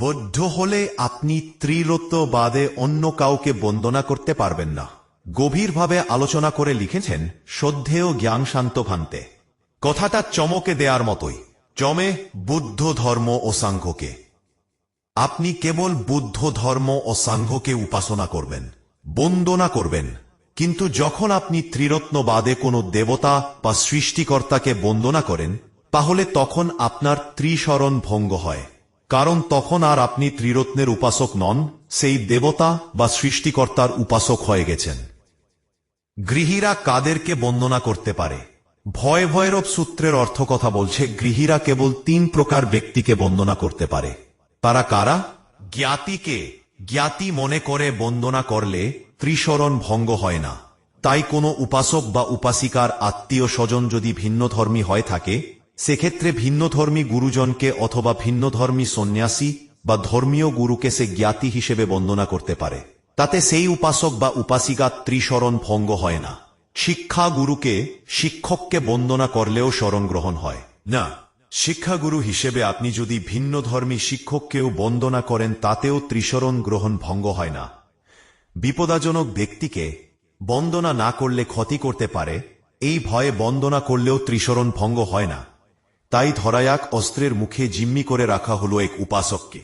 বৌদ্ধ হলে আপনি ত্রিরত্ব বাদে অন্য কাউকে বন্দনা করতে পারবেন না। গভীরভাবে আলোচনা করে লিখেছেন শ্রদ্ধেয় জ্ঞান শান্ত ভান্তে। কথাটা চমকে দেয়ার মতোই। চমে বুদ্ধ ধর্ম ও সাংঘকে। আপনি কেবল বুদ্ধ ধর্ম ও সাংঘকে উপাসনা করবেন, বন্দনা করবেন, কিন্তু যখন আপনি ত্রিরত্ন বাদে কোনো দেবতা বা সৃষ্টিকর্তাকে বন্দনা করেন, তাহলে তখন আপনার ত্রিশরণ ভঙ্গ হয়। কারণ তখন আর আপনি ত্রিরত্নের উপাসক নন, সেই দেবতা বা সৃষ্টিকর্তার উপাসক হয়ে গেছেন। গৃহীরা কাদেরকে বন্দনা করতে পারে। ভয় ভয়রব সূত্রের অর্থ কথা বলছে, গৃহীরা কেবল তিন প্রকার ব্যক্তিকে বন্দনা করতে পারে। তারা কারা? জ্ঞাতিকে। জ্ঞাতি মনে করে বন্দনা করলে ত্রিশরণ ভঙ্গ হয় না। তাই কোনো উপাসক বা উপাসিকার আত্মীয় স্বজন যদি ভিন্নধর্মী হয় থাকে সেক্ষেত্রে ভিন্নধর্মী গুরুজনকে অথবা ভিন্নধর্মী সন্ন্যাসী বা ধর্মীয় গুরুকে সে জ্ঞাতি হিসেবে বন্দনা করতে পারে। তাতে সেই উপাসক বা উপাসিকা ত্রিশরণ ভঙ্গ হয় না। শিক্ষা গুরুকে শিক্ষককে বন্দনা করলেও শরণ গ্রহণ হয়। না শিক্ষাগুরু হিসেবে আপনি যদি ভিন্ন ধর্মী শিক্ষককেও বন্দনা করেন, তাতেও ত্রিশরণ গ্রহণ ভঙ্গ হয় না। বিপদাজনক ব্যক্তিকে বন্দনা না করলে ক্ষতি করতে পারে, এই ভয়ে বন্দনা করলেও ত্রিশরণ ভঙ্গ হয় না। তাই ধরায়াক অস্ত্রের মুখে জিম্মি করে রাখা হলো এক উপাসককে।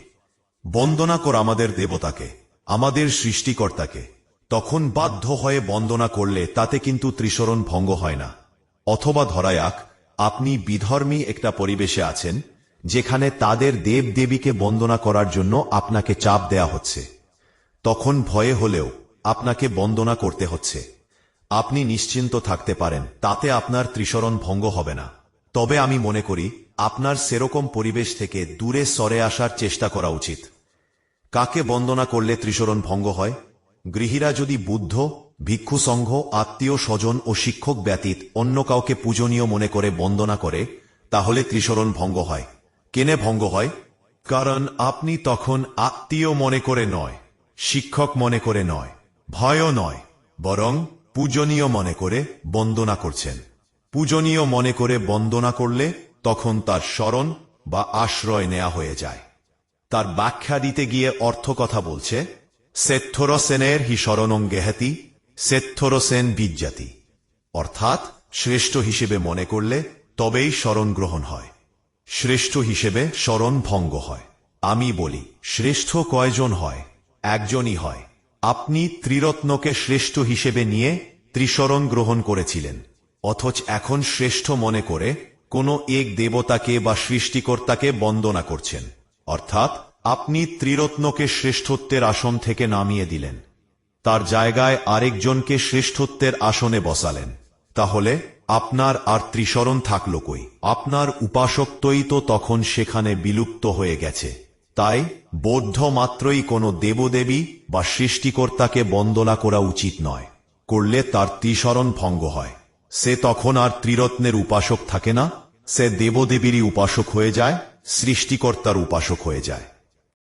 বন্দনা কর আমাদের দেবতাকে, আমাদের সৃষ্টিকর্তাকে। তখন বাধ্য হয়ে বন্দনা করলে তাতে কিন্তু ত্রিশরণ ভঙ্গ হয় না। অথবা ধরায়াক, আপনি বিধর্মী একটা পরিবেশে আছেন, যেখানে তাদের দেব দেবীকে বন্দনা করার জন্য আপনাকে চাপ দেয়া হচ্ছে। তখন ভয়ে হলেও আপনাকে বন্দনা করতে হচ্ছে। আপনি নিশ্চিন্ত থাকতে পারেন, তাতে আপনার ত্রিশরণ ভঙ্গ হবে না। তবে আমি মনে করি, আপনার সেরকম পরিবেশ থেকে দূরে সরে আসার চেষ্টা করা উচিত। কাকে বন্দনা করলে ত্রিশরণ ভঙ্গ হয়? গৃহীরা যদি বুদ্ধ, ভিক্ষু সংঘ, আত্মীয় স্বজন ও শিক্ষক ব্যতীত অন্য কাউকে পূজনীয় মনে করে বন্দনা করে, তাহলে ত্রিশরণ ভঙ্গ হয়। কেনে ভঙ্গ হয়? কারণ আপনি তখন আত্মীয় মনে করে নয়, শিক্ষক মনে করে নয়, ভয়ও নয়, বরং পূজনীয় মনে করে বন্দনা করছেন। পূজনীয় মনে করে বন্দনা করলে তখন তার স্মরণ বা আশ্রয় নেয়া হয়ে যায়। তার ব্যাখ্যা দিতে গিয়ে অর্থ কথা বলছে সেথর সেনের হি শরণং গেহাতি সেথর সেন বিজ্জাতি অর্থাৎ শ্রেষ্ঠ হিসেবে মনে করলে তবেই শরণ গ্রহণ হয়। শ্রেষ্ঠ হিসেবে শরণ ভঙ্গ হয়। আমি বলি, শ্রেষ্ঠ কয়জন হয়? একজনই হয়। আপনি ত্রিরত্নকে শ্রেষ্ঠ হিসেবে নিয়ে ত্রিশরণ গ্রহণ করেছিলেন। অথচ এখন শ্রেষ্ঠ মনে করে কোনো এক দেবতাকে বা সৃষ্টিকর্তাকে বন্দনা করছেন। অর্থাৎ আপনি ত্রিরত্নকে শ্রেষ্ঠত্বের আসন থেকে নামিয়ে দিলেন। তার জায়গায় আরেকজনকে শ্রেষ্ঠত্বের আসনে বসালেন। তাহলে আপনার আর ত্রিশরণ থাকল কই? আপনার উপাসক্তই তো তখন সেখানে বিলুপ্ত হয়ে গেছে। তাই বৌদ্ধ মাত্রই কোনো দেবদেবী বা সৃষ্টিকর্তাকে বন্দনা করা উচিত নয়। করলে তার ত্রিশরণ ভঙ্গ হয়। সে তখন আর ত্রিরত্নের উপাসক থাকে না, সে দেবদেবীরই উপাসক হয়ে যায়, সৃষ্টিকর্তার উপাসক হয়ে যায়।